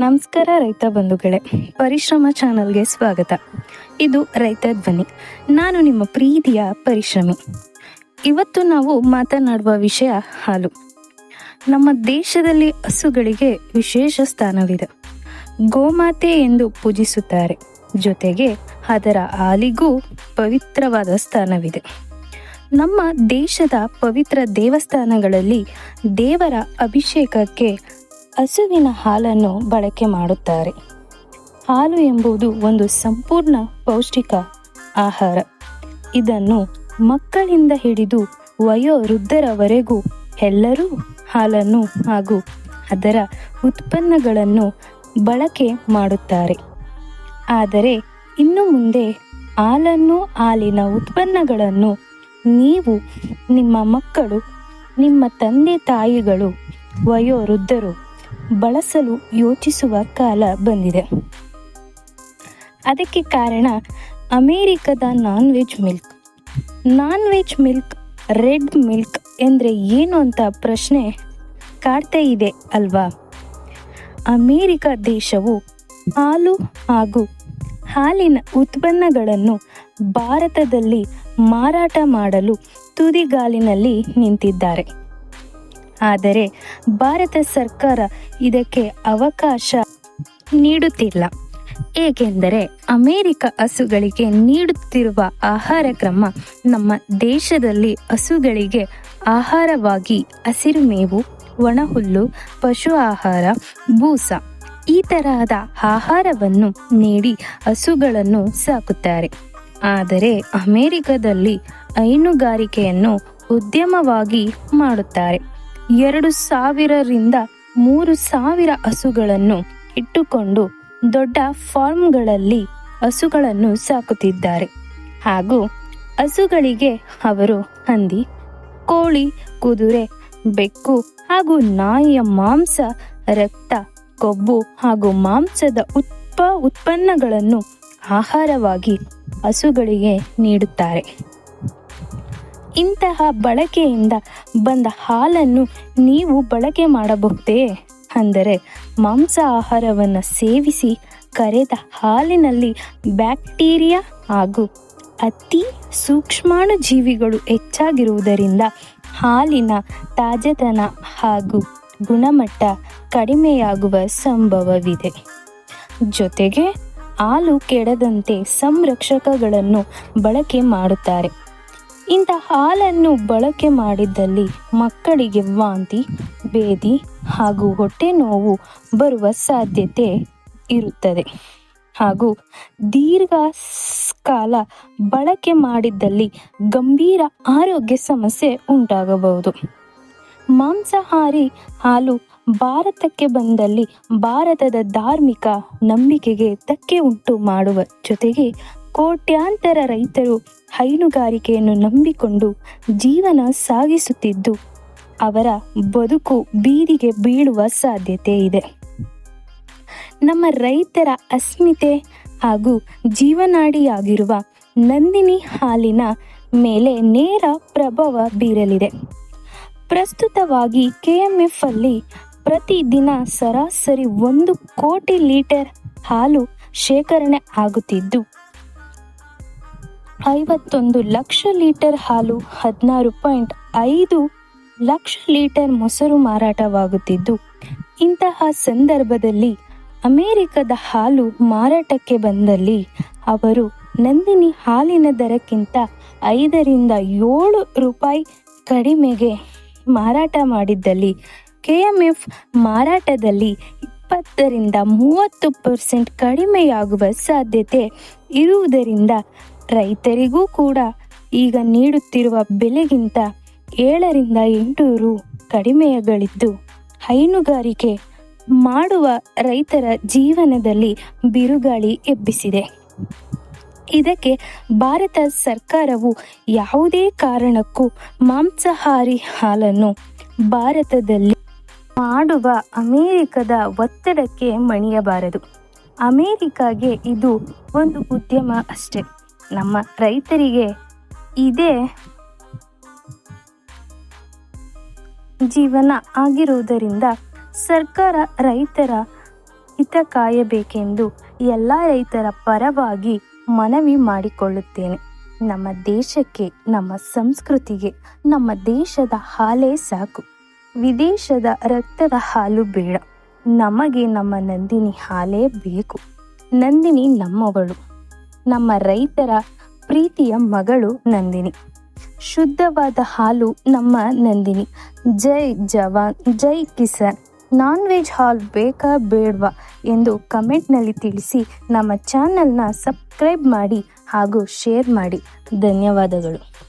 ನಮಸ್ಕಾರ ರೈತ ಬಂಧುಗಳೇ, ಪರಿಶ್ರಮ ಚಾನಲ್ಗೆ ಸ್ವಾಗತ. ಇದು ರೈತ ಧ್ವನಿ. ನಾನು ನಿಮ್ಮ ಪ್ರೀತಿಯ ಪರಿಶ್ರಮಿ. ಇವತ್ತು ನಾವು ಮಾತನಾಡುವ ವಿಷಯ ಹಾಲು. ನಮ್ಮ ದೇಶದಲ್ಲಿ ಹಸುಗಳಿಗೆ ವಿಶೇಷ ಸ್ಥಾನವಿದೆ. ಗೋಮಾತೆ ಎಂದು ಪೂಜಿಸುತ್ತಾರೆ. ಜೊತೆಗೆ ಅದರ ಹಾಲಿಗೂ ಪವಿತ್ರವಾದ ಸ್ಥಾನವಿದೆ. ನಮ್ಮ ದೇಶದ ಪವಿತ್ರ ದೇವಸ್ಥಾನಗಳಲ್ಲಿ ದೇವರ ಅಭಿಷೇಕಕ್ಕೆ ಹಸುವಿನ ಹಾಲನ್ನು ಬಳಕೆ ಮಾಡುತ್ತಾರೆ. ಹಾಲು ಎಂಬುದು ಒಂದು ಸಂಪೂರ್ಣ ಪೌಷ್ಟಿಕ ಆಹಾರ. ಇದನ್ನು ಮಕ್ಕಳಿಂದ ಹಿಡಿದು ವಯೋವೃದ್ಧರವರೆಗೂ ಎಲ್ಲರೂ ಹಾಲನ್ನು ಹಾಗೂ ಅದರ ಉತ್ಪನ್ನಗಳನ್ನು ಬಳಕೆ ಮಾಡುತ್ತಾರೆ. ಆದರೆ ಇನ್ನು ಮುಂದೆ ಹಾಲನ್ನು ಹಾಲಿನ ಉತ್ಪನ್ನಗಳನ್ನು ನೀವು, ನಿಮ್ಮ ಮಕ್ಕಳು, ನಿಮ್ಮ ತಂದೆ ತಾಯಿಗಳು, ವಯೋವೃದ್ಧರು ಬಳಸಲು ಯೋಚಿಸುವ ಕಾಲ ಬಂದಿದೆ. ಅದಕ್ಕೆ ಕಾರಣ ಅಮೇರಿಕದ non veg milk. Non veg milk, red milk ಎಂದರೆ ಏನು ಅಂತ ಪ್ರಶ್ನೆ ಕಾಡ್ತಾ ಇದೆ ಅಲ್ವಾ? ಅಮೇರಿಕ ದೇಶವು ಹಾಲು ಹಾಗೂ ಹಾಲಿನ ಉತ್ಪನ್ನಗಳನ್ನು ಭಾರತದಲ್ಲಿ ಮಾರಾಟ ಮಾಡಲು ತುದಿಗಾಲಿನಲ್ಲಿ ನಿಂತಿದ್ದಾರೆ. ಆದರೆ ಭಾರತ ಸರ್ಕಾರ ಇದಕ್ಕೆ ಅವಕಾಶ ನೀಡುತ್ತಿಲ್ಲ. ಏಕೆಂದರೆ ಅಮೇರಿಕ ಹಸುಗಳಿಗೆ ನೀಡುತ್ತಿರುವ ಆಹಾರ ಕ್ರಮ ನಮ್ಮ ದೇಶದಲ್ಲಿ ಹಸುಗಳಿಗೆ ಆಹಾರವಾಗಿ ಹಸಿರು ಮೇವು, ಒಣಹುಲ್ಲು, ಪಶು ಆಹಾರ, ಬೂಸ ಈ ತರಹದ ಆಹಾರವನ್ನು ನೀಡಿ ಹಸುಗಳನ್ನು ಸಾಕುತ್ತಾರೆ. ಆದರೆ ಅಮೆರಿಕದಲ್ಲಿ ಹೈನುಗಾರಿಕೆಯನ್ನು ಉದ್ಯಮವಾಗಿ ಮಾಡುತ್ತಾರೆ. ಎರಡು ಸಾವಿರರಿಂದ ಮೂರು ಸಾವಿರ ಹಸುಗಳನ್ನು ಇಟ್ಟುಕೊಂಡು ದೊಡ್ಡ ಫಾರ್ಮ್ಗಳಲ್ಲಿ ಹಸುಗಳನ್ನು ಸಾಕುತ್ತಿದ್ದಾರೆ. ಹಾಗೂ ಹಸುಗಳಿಗೆ ಅವರು ಹಂದಿ, ಕೋಳಿ, ಕುದುರೆ, ಬೆಕ್ಕು ಹಾಗೂ ನಾಯಿಯ ಮಾಂಸ, ರಕ್ತ, ಕೊಬ್ಬು ಹಾಗೂ ಮಾಂಸದ ಉತ್ಪ ಉತ್ಪನ್ನಗಳನ್ನು ಆಹಾರವಾಗಿ ಹಸುಗಳಿಗೆ ನೀಡುತ್ತಾರೆ. ಇಂತಹ ಬಳಕೆಯಿಂದ ಬಂದ ಹಾಲನ್ನು ನೀವು ಬಳಕೆ ಮಾಡಬಹುದೇ? ಅಂದರೆ ಮಾಂಸ ಆಹಾರವನ್ನು ಸೇವಿಸಿ ಕರೆದ ಹಾಲಿನಲ್ಲಿ ಬ್ಯಾಕ್ಟೀರಿಯಾ ಹಾಗೂ ಅತಿ ಸೂಕ್ಷ್ಮಾಣು ಜೀವಿಗಳು ಹೆಚ್ಚಾಗಿರುವುದರಿಂದ ಹಾಲಿನ ತಾಜತನ ಹಾಗೂ ಗುಣಮಟ್ಟ ಕಡಿಮೆಯಾಗುವ ಸಂಭವವಿದೆ. ಜೊತೆಗೆ ಹಾಲು ಕೆಡದಂತೆ ಸಂರಕ್ಷಕಗಳನ್ನು ಬಳಕೆ ಮಾಡುತ್ತಾರೆ. ಇಂಥ ಹಾಲನ್ನು ಬಳಕೆ ಮಾಡಿದ್ದಲ್ಲಿ ಮಕ್ಕಳಿಗೆ ವಾಂತಿ, ಬೇದಿ ಹಾಗೂ ಹೊಟ್ಟೆ ನೋವು ಬರುವ ಸಾಧ್ಯತೆ ಇರುತ್ತದೆ. ಹಾಗೂ ದೀರ್ಘ ಕಾಲ ಬಳಕೆ ಮಾಡಿದ್ದಲ್ಲಿ ಗಂಭೀರ ಆರೋಗ್ಯ ಸಮಸ್ಯೆ ಉಂಟಾಗಬಹುದು. ಮಾಂಸಾಹಾರಿ ಹಾಲು ಭಾರತಕ್ಕೆ ಬಂದಲ್ಲಿ ಭಾರತದ ಧಾರ್ಮಿಕ ನಂಬಿಕೆಗೆ ಧಕ್ಕೆ ಉಂಟು ಮಾಡುವ ಜೊತೆಗೆ ಕೋಟ್ಯಾಂತರ ರೈತರು ಹೈನುಗಾರಿಕೆಯನ್ನು ನಂಬಿಕೊಂಡು ಜೀವನ ಸಾಗಿಸುತ್ತಿದ್ದು, ಅವರ ಬದುಕು ಬೀದಿಗೆ ಬೀಳುವ ಸಾಧ್ಯತೆ ಇದೆ. ನಮ್ಮ ರೈತರ ಅಸ್ಮಿತೆ ಹಾಗೂ ಜೀವನಾಡಿಯಾಗಿರುವ ನಂದಿನಿ ಹಾಲಿನ ಮೇಲೆ ನೇರ ಪ್ರಭಾವ ಬೀರಲಿದೆ. ಪ್ರಸ್ತುತವಾಗಿ ಕೆಎಂಎಫ್ ಅಲ್ಲಿ ಪ್ರತಿದಿನ ಸರಾಸರಿ ಒಂದು ಕೋಟಿ ಲೀಟರ್ ಹಾಲು ಶೇಖರಣೆ ಆಗುತ್ತಿದ್ದು ಐವತ್ತೊಂದು ಲಕ್ಷ ಲೀಟರ್ ಹಾಲು, ಹದಿನಾರು ಪಾಯಿಂಟ್ ಐದು ಲಕ್ಷ ಲೀಟರ್ ಮೊಸರು ಮಾರಾಟವಾಗುತ್ತಿದ್ದು, ಇಂತಹ ಸಂದರ್ಭದಲ್ಲಿ ಅಮೆರಿಕದ ಹಾಲು ಮಾರಾಟಕ್ಕೆ ಬಂದಲ್ಲಿ ಅವರು ನಂದಿನಿ ಹಾಲಿನ ದರಕ್ಕಿಂತ ಐದರಿಂದ ಏಳು ರೂಪಾಯಿ ಕಡಿಮೆಗೆ ಮಾರಾಟ ಮಾಡಿದ್ದಲ್ಲಿ, ಕೆ ಎಂ ಎಫ್ ಮಾರಾಟದಲ್ಲಿ ಇಪ್ಪತ್ತರಿಂದ ಮೂವತ್ತು ಪರ್ಸೆಂಟ್ ಕಡಿಮೆಯಾಗುವ ಸಾಧ್ಯತೆ ಇರುವುದರಿಂದ ರೈತರಿಗೂ ಕೂಡ ಈಗ ನೀಡುತ್ತಿರುವ ಬೆಲೆಗಿಂತ ಏಳರಿಂದ ಎಂಟು ರು ಕಡಿಮೆಯಗಳಿದ್ದು, ಹೈನುಗಾರಿಕೆ ಮಾಡುವ ರೈತರ ಜೀವನದಲ್ಲಿ ಬಿರುಗಾಳಿ ಎಬ್ಬಿಸಿದೆ. ಇದಕ್ಕೆ ಭಾರತ ಸರ್ಕಾರವು ಯಾವುದೇ ಕಾರಣಕ್ಕೂ ಮಾಂಸಾಹಾರಿ ಹಾಲನ್ನು ಭಾರತದಲ್ಲಿ ಮಾಡುವ ಅಮೆರಿಕದ ಒತ್ತಡಕ್ಕೆ ಮಣಿಯಬಾರದು. ಅಮೇರಿಕಾಗೆ ಇದು ಒಂದು ಉದ್ಯಮ ಅಷ್ಟೇ. ನಮ್ಮ ರೈತರಿಗೆ ಇದೇ ಜೀವನ ಆಗಿರುವುದರಿಂದ ಸರ್ಕಾರ ರೈತರ ಹಿತ ಕಾಯಬೇಕೆಂದು ಎಲ್ಲ ರೈತರ ಪರವಾಗಿ ಮನವಿ ಮಾಡಿಕೊಳ್ಳುತ್ತೇನೆ. ನಮ್ಮ ದೇಶಕ್ಕೆ, ನಮ್ಮ ಸಂಸ್ಕೃತಿಗೆ, ನಮ್ಮ ದೇಶದ ಹಾಲೇ ಸಾಕು. ವಿದೇಶದ ರಕ್ತದ ಹಾಲು ಬೇಡ. ನಮಗೆ ನಮ್ಮ ನಂದಿನಿ ಹಾಲೇ ಬೇಕು. ನಂದಿನಿ ನಮ್ಮವಳು. ನಮ್ಮ ರೈತರ ಪ್ರೀತಿಯ ಮಗಳು ನಂದಿನಿ. ಶುದ್ಧವಾದ ಹಾಲು ನಮ್ಮ ನಂದಿನಿ. ಜೈ ಜವಾನ್, ಜೈ ಕಿಸಾನ್. ನಾನ್ ವೆಜ್ ಹಾಲ್ ಬೇಕಾ ಬೇಡವಾ ಎಂದು ಕಮೆಂಟ್ನಲ್ಲಿ ತಿಳಿಸಿ ನಮ್ಮ ಚಾನಲ್ನ ಸಬ್ಸ್ಕ್ರೈಬ್ ಮಾಡಿ ಹಾಗೂ ಶೇರ್ ಮಾಡಿ. ಧನ್ಯವಾದಗಳು.